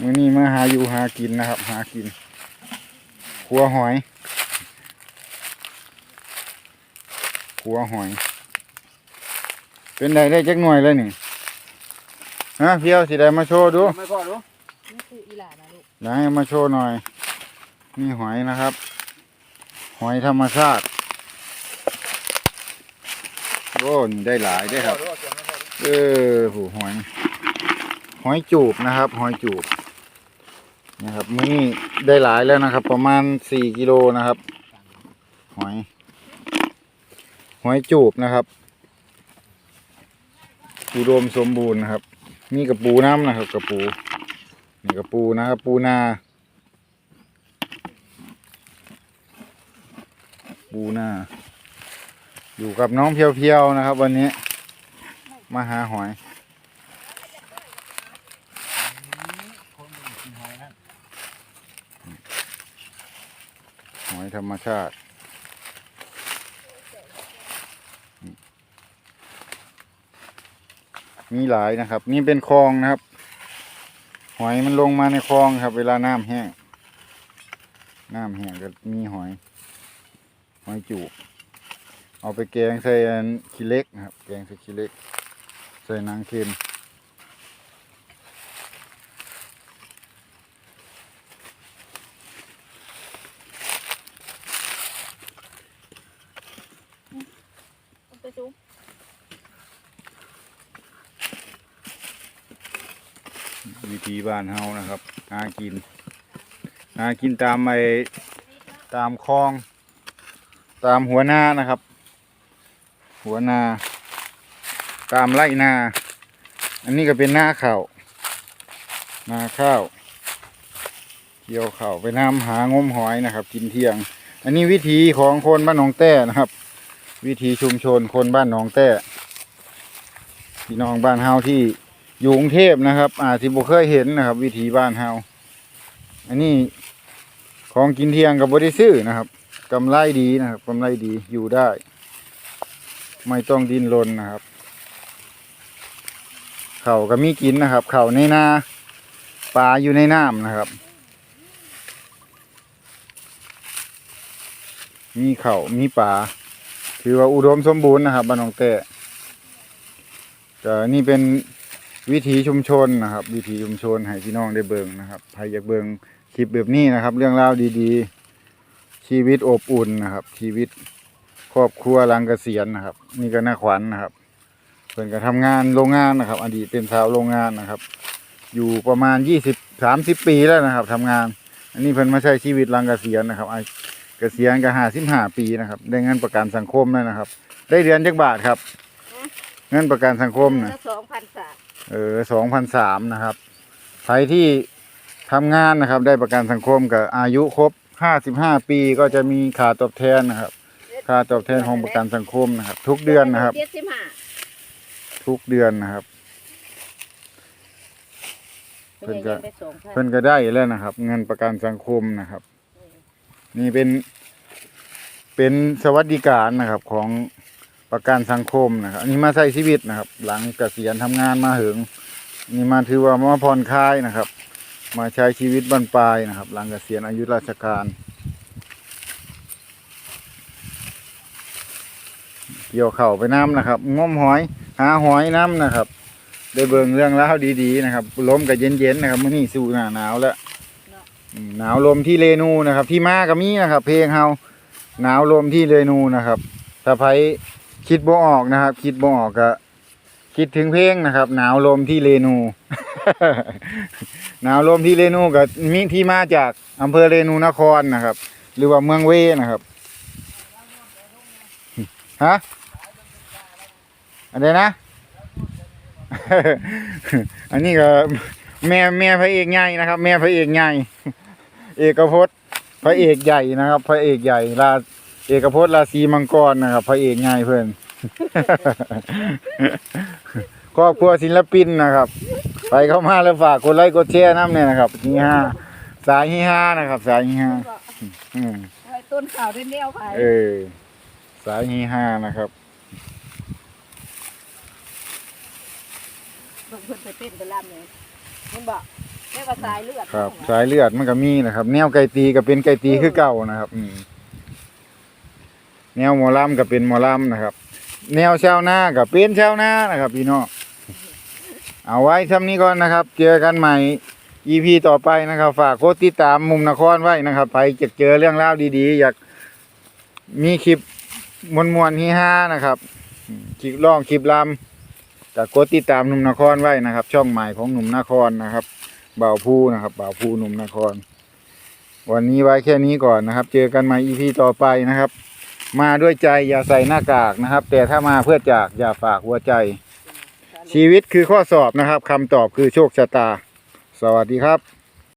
มื้อนี้มาหาอยู่หากินนะครับ หากินขัวหอยขัวหอย เป็นไดได้จักหน่วยเลยนี่ฮะเพียวสิได้มาโชว์ดูไม่พอดูนี่คืออีหลานะลูกไหนมาโชว์หน่อยนี่หอยนะครับ หอยธรรมชาติโอ้นี่ได้หลายได้อครับ เออหูหอย หอยจูบนะครับ หอยจูบ นะครับมื้อนี้ได้หลายแล้วนะครับ ประมาณสี่กิโลนะครับ หอย หอยจูบนะครับอุดมสมบูรณ์นะครับมีกระปูน้ำนะครับกระปูนี่กระปูนะครับปูนา ปูนา อยู่กับน้องเพียวๆนะครับ วันนี้ มาหาหอย หอยธรรมชาติ มีหลายนะครับ นี่เป็นคลองนะครับ หอยมันลงมาในคลองครับ เวลาน้ำแห้งน้ำแห้งก็มีหอย หอยจูบเอาไปแกงใส่ขี้เล็กนะครับ แกงใส่ขี้เล็ก ใส่นางเค็ม จุ๊บวิธีบ้านเฮานะครับหากินหากินตามไอตามคลอง ตามหัวนานะครับ หัวนา ตามไร่นา อันนี้ก็เป็นหน้าข้าวนาข้าวเกี่ยวข้าวไปน้ำหางมหอยนะครับ กินเที่ยง อันนี้วิธีของคนบ้านหนองแต้นะครับ วิธีชุมชนคนบ้านหนองแต้พี่น้องบ้านเฮาที่อยู่กรุงเทพนะครับอาจที่บ่เคยเห็นนะครับ วิถีบ้านเฮาอันนี้ของกินเที่ยงกับบริซื้อนะครับกำไรดีนะครับกำไรดีอยู่ได้ ไม่ต้องดินรนนะครับ เข่าก็มีกินนะครับ เข่าในนาปลาอยู่ในน้ำนะครับ มีเขามีปลา ถือว่าอุดมสมบูรณ์นะครับบ้านหนองแต้ก็นี่เป็นวิถีชุมชนนะครับ วิถีชุมชนให้พี่น้องได้เบิ่งนะครับใครอยากเบิ่งคลิปแบบนี้นะครับ เรื่องราวดีๆ ชีวิตอบอุ่นนะครับ ชีวิตครอบครัวหลังเกษียณนะครับ นี่ก็น่าขวัญนะครับเพิ่นก็ทำงานโรงงานนะครับ อดีตเป็นสาวโรงงานนะครับ อยู่ประมาณยี่สิบสามสิบปีแล้วนะครับทำงาน อันนี้เพิ่นมาใช้ชีวิตหลังเกษียณนะครับอ เกษียณก็ห้าสิบห้าปีนะครับ ได้เงินประกันสังคมแล้วนะครับ ได้เดือนจักบาทครับ เงินประกันสังคมนะสองพันสามเออสองพันสามนะครับใครที่ทำงานนะครับ ได้ประกันสังคมกับอายุครบห้าสิบห้าปีก็จะมีค่าตอบแทนนะครับ ค่าตอบแทนของประกันสังคมนะครับ ทุกเดือนนะครับ เจ็ดสิบห้าทุกเดือนนะครับ เพิ่นก็ได้สองพันเพิ่นก็ได้แล้วนะครับ เงินประกันสังคมนะครับ นี่เป็น เป็นสวัสดิการนะครับของประกันสังคมนะครับ อันนี้มาใช้ชีวิตนะครับ หลังเกษียณทำงานมาถึงนี่มาถือว่ามาผ่อนคลายนะครับ มาใช้ชีวิตบรรปลายนะครับ หลังเกษียณอายุราชการ เกี่ยวเข่าไปน้ำนะครับง้มหอย หาหอยน้ำนะครับ ได้เบิ่งเรื่องราวดีๆนะครับล้มกับเย็นๆนะครับมื่อนี้สู่หน้าหนาวแล้ว หนาวลมที่เรนูนะครับ ที่มาก็มีนะครับ เพลงเฮาหนาวลมที่เรนูนะครับถ้าไผคิดบ่ออกนะครับ คิดบ่ออกก็คิดถึงเพลงนะครับ หนาวลมที่เรนู หนาวลมที่เรนูก็มีที่มาจากอำเภอเรนูนครนะครับ หรือว่าเมืองเวนะครับฮะอะไรนะ อันนี้ก็แม่แม่พระเอกใหญ่นะครับ แม่พระเอกใหญ่ เอกพจน์พระเอกใหญ่นะครับ พระเอกใหญ่ราเอกพจน์ราศีมังกรนะครับ พระเอกใหญ่เพื่อนครอบครัวศิลปินนะครับ ไปเข้ามาแล้วฝากกดไลค์กดแชร์น้ำเนี่ยนะครับฮีฮาสายฮีฮานะครับ สายฮีฮาอืมไว้ต้นข่าวได้แนวไปเออสายฮีฮานะครับบางคนไปเต้นไปรำเลยมันบอกเรียกว่าสายเลือดครับสายเลือดมันก็มีนะครับ แนวไก่ตีก็เป็นไก่ตีคือเก่านะครับอืมแนวหมอลำก็เป็นหมอลำนะครับ แนวชาวนาก็เป็นชาวนานะครับ พี่น้องเอาไว้ทำนี้ก่อนนะครับ เจอกันใหม่ EP ต่อไปนะครับ ฝากโคตติดตามมุมนครไว้นะครับไปจะเจอเรื่องราวดีๆ อยากมีคลิปมวนๆฮีฮานะครับอืมคลิปร้องคลิปลำแต่กดติดตามหนุ่มนครไว้นะครับ ช่องใหม่ของหนุ่มนครนะครับ บ่าวผู้นะครับบ่าวผู้หนุ่มนคร วันนี้ไว้แค่นี้ก่อนนะครับ เจอกันมาอีพีต่อไปนะครับ มาด้วยใจอย่าใส่หน้ากากนะครับ แต่ถ้ามาเพื่อจากอย่าฝากหัวใจ ชีวิตคือข้อสอบนะครับคำตอบคือโชคชะตา สวัสดีครับ